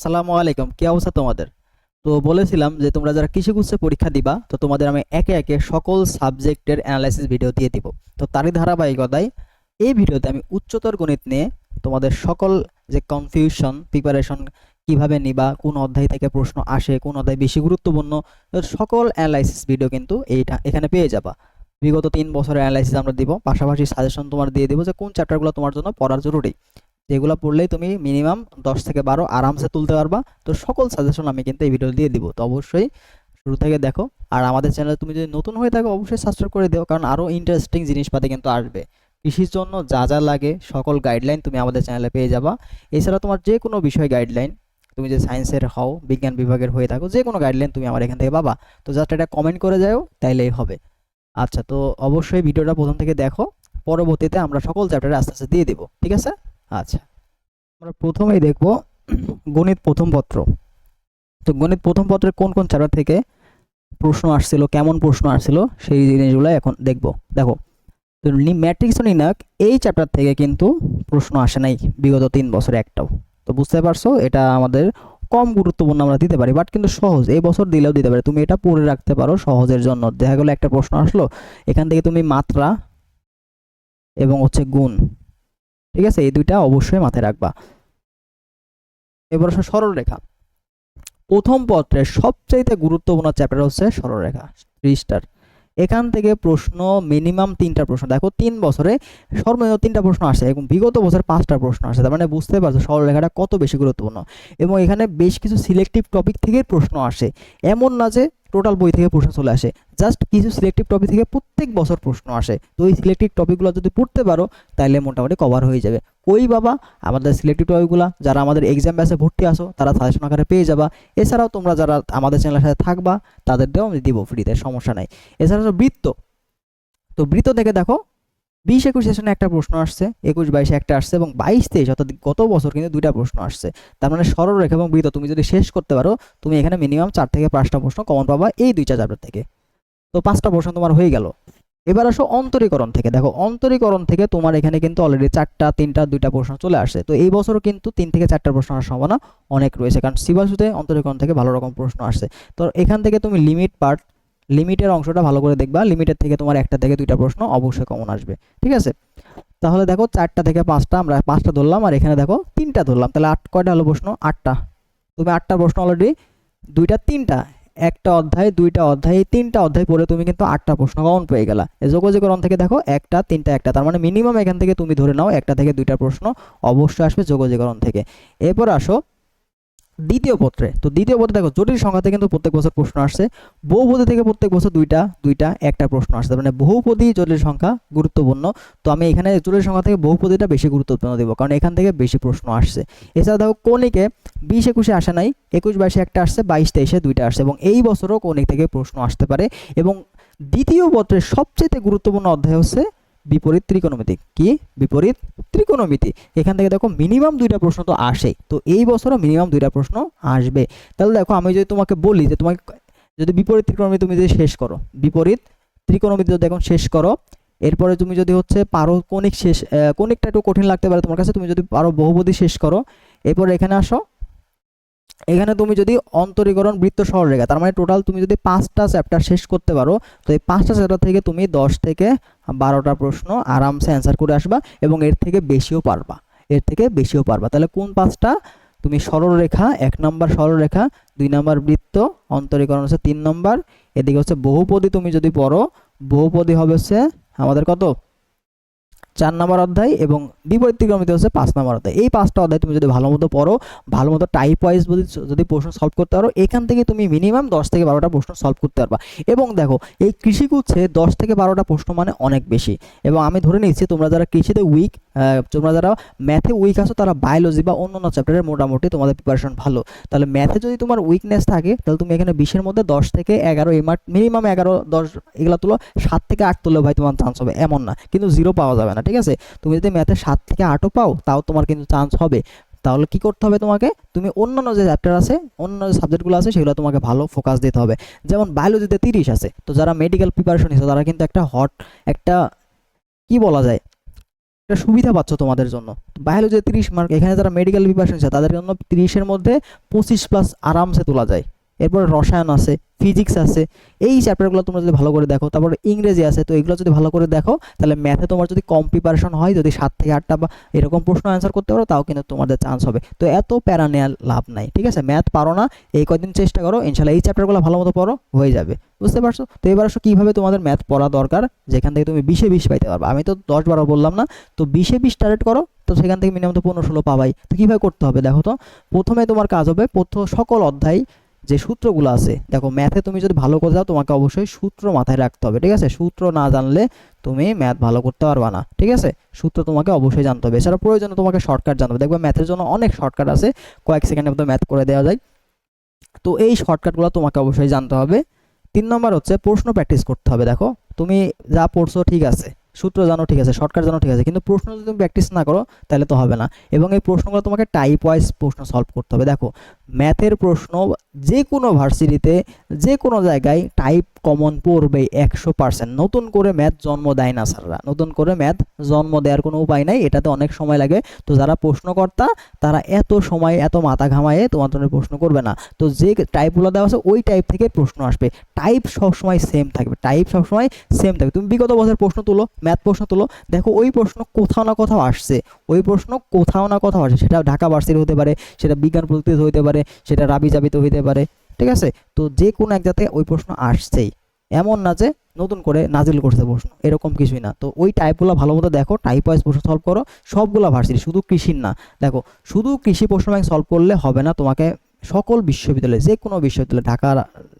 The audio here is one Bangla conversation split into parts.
আসসালামু আলাইকুম, কি অবস্থা তোমাদের? তো বলেছিলাম যে তোমরা যারা কৃষিগুচ্ছে পরীক্ষা দিবা, তো তোমাদের আমি একে একে সকল সাবজেক্টের অ্যানালাইসিস ভিডিও দিয়ে দিব। তো তারই ধারাবাহিকতায় এই ভিডিওতে আমি উচ্চতর গণিত নিয়ে তোমাদের সকল যে কনফিউশন প্রিপারেশন কীভাবে নিবা, কোন অধ্যায় থেকে প্রশ্ন আসে, কোন অধ্যায় বেশি গুরুত্বপূর্ণ সকল অ্যানালাইসিস ভিডিও কিন্তু এইটা এখানে পেয়ে যাবা। বিগত তিন বছরের অ্যানালাইসিস আমরা দিব, পাশাপাশি সাজেশন তোমার দিয়ে দিব যে কোন চ্যাপ্টারগুলো তোমার জন্য পড়ার জরুরি। যেগুলো পড়লেই তুমি মিনিমাম দশ থেকে বারো আরামসে তুলতে পারবা। তো সকল সাজেশন আমি কিন্তু এই ভিডিও দিয়ে দিব। তো অবশ্যই শুরু থেকে দেখো। আর আমাদের চ্যানেলে তুমি যদি নতুন হয়ে থাকো, অবশ্যই সাবস্ক্রাইব করে দিও। কারণ আরও ইন্টারেস্টিং জিনিসপাতি কিন্তু আসবে। কৃষির জন্য যা যা লাগে, সকল গাইডলাইন তুমি আমাদের চ্যানেলে পেয়ে যাবা। এছাড়া তোমার যে কোনো বিষয় গাইডলাইন তুমি যে সায়েন্সের হও, বিজ্ঞান বিভাগের হয়ে থাকো যে কোনো গাইডলাইন তুমি আমার এখান থেকে পাবা। তো জাস্ট এটা কমেন্ট করে যাও, তাইলেই হবে। আচ্ছা তো অবশ্যই ভিডিওটা প্রথম থেকে দেখো। পরবর্তীতে আমরা সকল চ্যাপ্টারে আস্তে আস্তে দিয়ে দেবো। ঠিক আছে? আচ্ছা। আমরা প্রথমেই দেখব গণিত প্রথম পত্র। তো গণিত প্রথম পত্রের কোন কোন চ্যাপ্টার থেকে প্রশ্ন আসছিল, কেমন প্রশ্ন আসছিল, সেই জিনিসগুলো এখন দেখব। দেখো, তো ম্যাট্রিক্স নির্ণায়ক এই চ্যাপ্টার থেকে কিন্তু প্রশ্ন আসে নাই বিগত তিন বছরে একটাও। তো বুঝতে পারছ, এটা আমাদের কম গুরুত্বপূর্ণ আমরা দিতে পারি বাট কিন্তু সহজ। এই বছর দিলেও দিতে পারি। তুমি এটা পড়ে রাখতে পারো সহজের জন্য। দেখা গেলো একটা প্রশ্ন আসলো, এখান থেকে তুমি মাত্রা এবং হচ্ছে গুণ। ঠিক আছে? এই দুইটা অবশ্যই মাথায় রাখবা। এবার আসো সরলরেখা। প্রথম পত্রের সবচাইতে গুরুত্বপূর্ণ চ্যাপ্টার হচ্ছে সরলরেখা ত্রিশটার এখান থেকে প্রশ্ন মিনিমাম তিনটা প্রশ্ন। দেখো, তিন বছরে সর্বনিম্ন তিনটা প্রশ্ন আসে এবং বিগত বছর পাঁচটা প্রশ্ন আসে। তার মানে বুঝতে পারছ সরলরেখাটা কত বেশি গুরুত্বপূর্ণ। এবং এখানে বেশ কিছু সিলেক্টিভ টপিক থেকে প্রশ্ন আসে। এমন না যে টোটাল বই থেকে প্রশ্ন চলে আসে। জাস্ট কিছু সিলেক্টিভ টপিক থেকে প্রত্যেক বছর প্রশ্ন আসে। তো এই সিলেক্টিভ টপিকগুলো যদি পড়তে পারো তাহলে মোটামুটি কভার হয়ে যাবে। ওই বাবা, আমাদের সিলেক্টিভ টপিকগুলো যারা আমাদের এক্সাম ব্যাসে ভর্তি আসো তারা সাজেশন আকারে পেয়ে যাবা। এছাড়াও তোমরা যারা আমাদের চ্যানেলের সাথে থাকবা, তাদেরকেও আমি দিব ফ্রিতে সমস্যা নাই। এছাড়া বৃত্ত। তো বৃত্ত থেকে দেখো বিশ একুশ সেশনে একটা প্রশ্ন আসছে, একুশ বাইশে একটা আসছে এবং বাইশ তেইশ অর্থাৎ গত বছর কিন্তু দুইটা প্রশ্ন আসছে। তার মানে সরলরেখা এবং বৃত্ত তুমি যদি শেষ করতে পারো, তুমি এখানে মিনিমাম চার থেকে পাঁচটা প্রশ্ন কমন পাবা এই দুইটা চ্যাপ্টার থেকে। তো পাঁচটা প্রশ্ন তোমার হয়ে গেল। এবার আসো অন্তরীকরণ থেকে। দেখো, অন্তরীকরণ থেকে তোমার এখানে কিন্তু অলরেডি চারটা, তিনটা, দুইটা প্রশ্ন চলে আসছে। তো এই বছরও কিন্তু তিন থেকে চারটা প্রশ্ন আসার সম্ভাবনা অনেক রয়েছে। কারণ সিবাসুতে অন্তরীকরণ থেকে ভালো রকম প্রশ্ন আসছে। তো এখান থেকে তুমি লিমিট পার্ট লিমিটের অংশটা ভালো করে দেখবা। লিমিটের থেকে তোমার একটা থেকে দুইটা প্রশ্ন অবশ্যই কমন আসবে। ঠিক আছে? তাহলে দেখো চারটা থেকে পাঁচটা আমরা পাঁচটা ধরলাম আর এখানে দেখো তিনটা ধরলাম। তাহলে আট কয়টা হলো প্রশ্ন? আটটা। তুমি আটটা প্রশ্ন অলরেডি দুইটা, তিনটা। একটা অধ্যায়, দুইটা অধ্যায় তিনটা অধ্যায় পড়ে তুমি কিন্তু আটটা প্রশ্ন কমন পেয়ে গেলা। এই যোগাযোগকরণ থেকে দেখো একটা, তিনটা, একটা। তার মানে মিনিমাম এখান থেকে তুমি ধরে নাও একটা থেকে দুইটা প্রশ্ন অবশ্যই আসবে যোগাযোগকরণ থেকে। এরপর আসো দ্বিতীয় পত্রে। তো দ্বিতীয় পত্রে দেখো, জটিল সংখ্যাতে কিন্তু প্রত্যেক বছর প্রশ্ন আসছে। বহুপদী থেকে প্রত্যেক বছর দুইটা দুইটা, একটা প্রশ্ন আসছে। মানে বহুপদী জটিল সংখ্যা গুরুত্বপূর্ণ। তো আমি এখানে জটিল সংখ্যা থেকে বহুপদীটা বেশি গুরুত্বপূর্ণ দেবো, কারণ এখান থেকে বেশি প্রশ্ন আসছে। এছাড়া দেখো, কৌণিকে বিশ একুশে আসে নাই, একুশ বাইশে একটা আসছে, বাইশ তেইশে দুইটা আসছে, এবং এই বছরও কৌণিক থেকে প্রশ্ন আসতে পারে। এবং দ্বিতীয় পত্রের সবচেয়ে গুরুত্বপূর্ণ অধ্যায় হচ্ছে বিপরীত ত্রিকোণমিতি। কি? বিপরীত ত্রিকোণমিতি। এখান থেকে দেখো মিনিমাম দুইটা প্রশ্ন তো আসেই তো এই বছরও মিনিমাম দুইটা প্রশ্ন আসবে। তাহলে দেখো আমি যদি তোমাকে বলি যে তোমাকে যদি বিপরীত ত্রিকোণমিতি তুমি যদি শেষ করো, বিপরীত ত্রিকোণমিতি যদি এখন শেষ করো, এরপরে তুমি যদি হচ্ছে পারো কণিক শেষ কণিকটা একটু কঠিন লাগতে পারে তোমার কাছে, তুমি যদি পারো বহুপদী শেষ করো, এরপর এখানে আসো এখানে তুমি যদি অন্তরীকরণ বৃত্ত সরলরেখা তার মানে টোটাল তুমি যদি পাঁচটা চ্যাপ্টার শেষ করতে পারো, তো এই পাঁচটা চ্যাপ্টার থেকে তুমি দশ থেকে বারোটা প্রশ্ন আরামসে অ্যান্সার করে আসবা এবং এর থেকে বেশিও পারবা। এর থেকে বেশিও পারবা। তাহলে কোন পাঁচটা? তুমি সরলরেখা এক নম্বর সরলরেখা দুই নম্বর বৃত্ত, অন্তরীকরণ হচ্ছে তিন নম্বর, এদিকে হচ্ছে বহুপদী তুমি যদি পড়ো, বহুপদী হবে হচ্ছে আমাদের কত? চার নম্বর অধ্যায় এবং বিপরীত ত্রিকোণমিতি হচ্ছে পাঁচ নম্বর অধ্যায়। এই পাঁচটা অধ্যায় তুমি যদি ভালো মতো পড়ো, ভালো মতো টাইপ ওয়াইজ যদি যদি প্রশ্ন সলভ করতে পারো, এখান থেকে তুমি মিনিমাম দশ থেকে বারোটা প্রশ্ন সলভ করতে পারবা। এবং দেখো, এই কৃষিগুচ্ছে দশ থেকে বারোটা প্রশ্ন মানে অনেক বেশি। এবং আমি ধরে নিচ্ছি, তোমরা যারা কৃষিতে উইক তোমরা যারা ম্যাথে উইক আছো, তারা বায়োলজি বা অন্য অন্য চ্যাপ্টারের মোটামুটি তোমাদের প্রিপারেশন ভালো। তাহলে ম্যাথে যদি তোমার উইকনেস থাকে, তাহলে তুমি এখানে বিশের মধ্যে দশ থেকে এগারো, এই মিনিমাম এগারো, দশ, এগুলো তুলো, সাত থেকে আট তুললে ভাই, তোমার চান্স হবে। এমন না, কিন্তু জিরো পাওয়া যাবে না ঠিক আছে? তুমি যদি ম্যাথে সাত থেকে আটও পাও, তাও তোমার কিন্তু চান্স হবে। তাহলে কি করতে হবে তোমাকে? তুমি অন্যান্য যে চ্যাপ্টার আছে অন্য যে সাবজেক্টগুলো আছে, সেগুলো তোমাকে ভালো ফোকাস দিতে হবে। যেমন বায়োলজিতে তিরিশ আছে, তো যারা মেডিকেল প্রিপারেশন হিসেবে তারা কিন্তু একটা হট একটা কি বলা যায়? একটা সুবিধা পাচ্ছ তোমাদের জন্য। বায়োলজিতে তিরিশ মার্ক এখানে যারা মেডিকেল প্রিপারেশন আছে তাদের জন্য তিরিশের মধ্যে পঁচিশ প্লাস আরামসে তোলা যায়। এরপর রসায়ন আছে ফিজিক্স আছে, এই চ্যাপ্টারগুলো তোমরা যদি ভালো করে দেখো, তারপর ইংরেজি আছে, তো এগুলো যদি ভালো করে দেখো, তাহলে ম্যাথে তোমার যদি কম প্রিপারেশন হয়, যদি সাত থেকে আটটা বা এরকম প্রশ্ন অ্যান্সার করতে পারো, তাও কিন্তু তোমাদের চান্স হবে। তো এত প্যারা নেওয়ার লাভ নাই, ঠিক আছে? ম্যাথ পারো না, এই কয়দিন চেষ্টা করো, ইনশাল্লাহ এই চ্যাপ্টারগুলো ভালো মতো পড়ো, হয়ে যাবে। বুঝতে পারছ? তো এবার আসো কীভাবে তোমাদের ম্যাথ পড়া দরকার, যেখান থেকে তুমি বিশে বিশ পাইতে পারবে। আমি তো দশ বারো বললাম না, তো বিশে বিশ টার্গেট করো, তো সেখান থেকে মিনিমাম তো পনেরো ষোলো পাবাই। তো কীভাবে করতে হবে দেখো তো? প্রথমে তোমার কাজ হবে প্রথম সকল অধ্যায় যে সূত্রগুলো আছে, দেখো ম্যাথে তুমি যদি ভালো করে যাও, তোমাকে অবশ্যই সূত্র মাথায় রাখতে হবে, ঠিক আছে? সূত্র না জানলে তুমি ম্যাথ ভালো করতে পারবে না, ঠিক আছে? সূত্র তোমাকে অবশ্যই জানতে হবে। এছাড়া প্রয়োজনে তোমাকে শর্টকাট জানতে হবে। দেখবে ম্যাথের জন্য অনেক শর্টকাট আছে, কয়েক সেকেন্ডের মধ্যে ম্যাথ করে দেওয়া যায়। তো এই শর্টকাটগুলো তোমাকে অবশ্যই জানতে হবে। তিন নম্বর হচ্ছে প্রশ্ন প্র্যাকটিস করতে হবে, দেখো? তুমি যা পড়ছো ঠিক আছে, সূত্র জানো ঠিক আছে শর্টকাট জানো ঠিক আছে, কিন্তু প্রশ্ন যদি তুমি প্র্যাকটিস না করো, তাহলে তো হবে না। এবং এই প্রশ্নগুলো তোমাকে টাইপ ওয়াইজ প্রশ্ন সলভ করতে হবে। দেখো ম্যাথের প্রশ্ন যে কোনো ভার্সিটিতে, যে কোনো জায়গায় টাইপ কমন পড়বে একশো পার্সেন্ট নতুন করে ম্যাথ জন্ম দেয় না স্যাররা। নতুন করে ম্যাথ জন্ম দেওয়ার কোনো উপায় নাই, এটাতে অনেক সময় লাগে। তো যারা প্রশ্নকর্তা, তারা এত সময়, এত মাথা ঘামায়ে তোমার জন্য প্রশ্ন করবে না। তো যে টাইপগুলো দেওয়া আছে, ওই টাইপ থেকে প্রশ্ন আসবে। টাইপ সবসময় সেম থাকবে। টাইপ সবসময় সেম থাকবে। তুমি বিগত বছর প্রশ্ন তুলো ম্যাথ প্রশ্ন তুলো। দেখো ওই প্রশ্ন কোথাও না কোথাও আসছে। ওই প্রশ্ন কোথাও না কোথাও আসে। সেটা ঢাকা ভার্সিটি হতে পারে, সেটা বিজ্ঞান প্রযুক্তিতে হতে পারে, সেটা রাবি জাবিতে হইতে পারে, ঠিক আছে? তো যে কোনো এক জাতে ওই প্রশ্ন আসছেই। এমন না যে নতুন করে নাজিল করছে প্রশ্ন, এরকম কিছুই না। তো ওই টাইপগুলো ভালো মতো দেখো টাইপ ওয়াইজ প্রশ্ন সলভ করো, সবগুলো ভার্সিটি শুধু কৃষির না। দেখো, শুধু কৃষি প্রশ্ন ব্যাংক সলভ করলে হবে না তোমাকে সকল বিশ্ববিদ্যালয়ে, যে কোনো বিশ্ববিদ্যালয় ঢাকার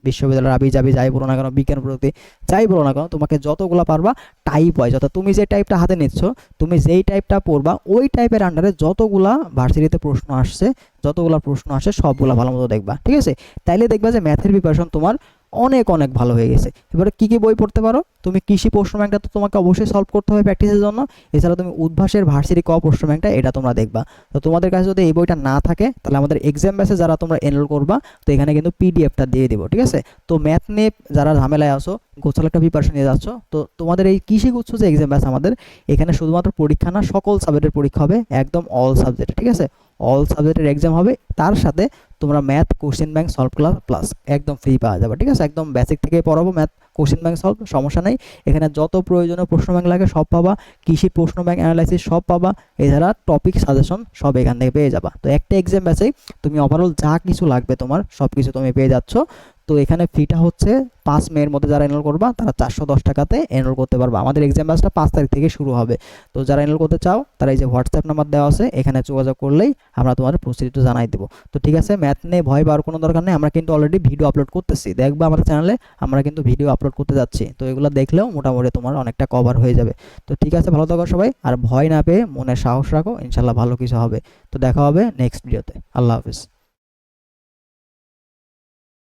বিশ্ববিদ্যালয়ের আবি যাবি, যাই বলো না কেন, বিজ্ঞান প্রযুক্তি, যাই বলো না কেন, তোমাকে যতগুলো পারবা টাইপ ওয়াইজ অর্থাৎ তুমি যে টাইপটা হাতে নিচ্ছ, তুমি যেই টাইপটা পড়বা, ওই টাইপের আন্ডারে যতগুলা ভার্সিটিতে প্রশ্ন আসছে, যতগুলো প্রশ্ন আসে, সবগুলো ভালো মতো দেখবা, ঠিক আছে? তাইলে দেখবা যে ম্যাথের প্রিপারেশন তোমার অনেক অনেক ভালো হয়ে গেছে। এবারে কী কী বই পড়তে পারো? তুমি কৃষি প্রশ্ন ব্যাংকটা তো তোমাকে অবশ্যই সলভ করতে হবে প্র্যাকটিসের জন্য। এছাড়া তুমি উদ্ভাসের ভার্সিটি ক প্রশ্ন ব্যাংকটা, এটা তোমরা দেখবা। তো তোমাদের কাছে যদি এই বইটা না থাকে, তাহলে আমাদের এক্সাম ব্যাসে যারা তোমরা এনরোল করবা, তো এখানে কিন্তু পিডিএফটা দিয়ে দেবো, ঠিক আছে? তো ম্যাথ নিয়ে যারা ঝামেলায় আসো গোছাল একটা প্রিপারেশন নিয়ে যাচ্ছ। তো তোমাদের এই কৃষি গুচ্ছ যে এক্সাম ব্যাস আমাদের, এখানে শুধুমাত্র পরীক্ষা না, সকল সাবজেক্টের পরীক্ষা হবে, একদম অল সাবজেক্ট ঠিক আছে? অল সাবজেক্টের এক্সাম হবে, তার সাথে তোমরা math question bank solve class plus একদম ফ্রি পাওয়া যাবে, ঠিক আছে? একদম বেসিক থেকে পড়াবো ম্যাথ কোশ্চেন ব্যাংক সলভ সমস্যা নেই। এখানে যত প্রয়োজনীয় প্রশ্ন ব্যাংক লাগে সব পাবা কৃষি প্রশ্ন ব্যাংক অ্যানালাইসিস সব পাবা, এছাড়া টপিক সাজেশন সব এখান থেকে পেয়ে যাবা। তো একটা এক্সাম ব্যাচেই তুমি ওভারঅল যা কিছু লাগবে তোমার সব কিছু তুমি পেয়ে যাচ্ছ। তো এখানে ফিটা হচ্ছে পাঁচ মেয়ের মধ্যে যারা এনরোল করবা, তারা চারশো দশ টাকাতে এনরোল করতে পারবা। আমাদের এক্সাম ব্যাচটা পাঁচ তারিখ থেকে শুরু হবে। তো যারা এনরোল করতে চাও, তারা এই যে হোয়াটসঅ্যাপ নাম্বার দেওয়া আছে, এখানে যোগাযোগ করলেই আমরা তোমাদের প্রসিডিউরটা জানাই দেবো। তো ঠিক আছে ম্যাথ নিয়ে ভয় পাওয়ার কোনো দরকার নেই, আমরা কিন্তু অলরেডি ভিডিও আপলোড করতেছি। দেখবা আমাদের চ্যানেলে আমরা কিন্তু ভিডিও আপলোড করতে যাচ্ছি। তো এগুলো দেখলেও মোটামুটি তোমার অনেকটা কভার হয়ে যাবে। তো ঠিক আছে, ভালো থাকো সবাই, আর ভয় না পেয়ে মনে সাহস রাখো ইনশাল্লাহ ভালো কিছু হবে। তো দেখা হবে নেক্সট ভিডিওতে আল্লাহ হাফিজ।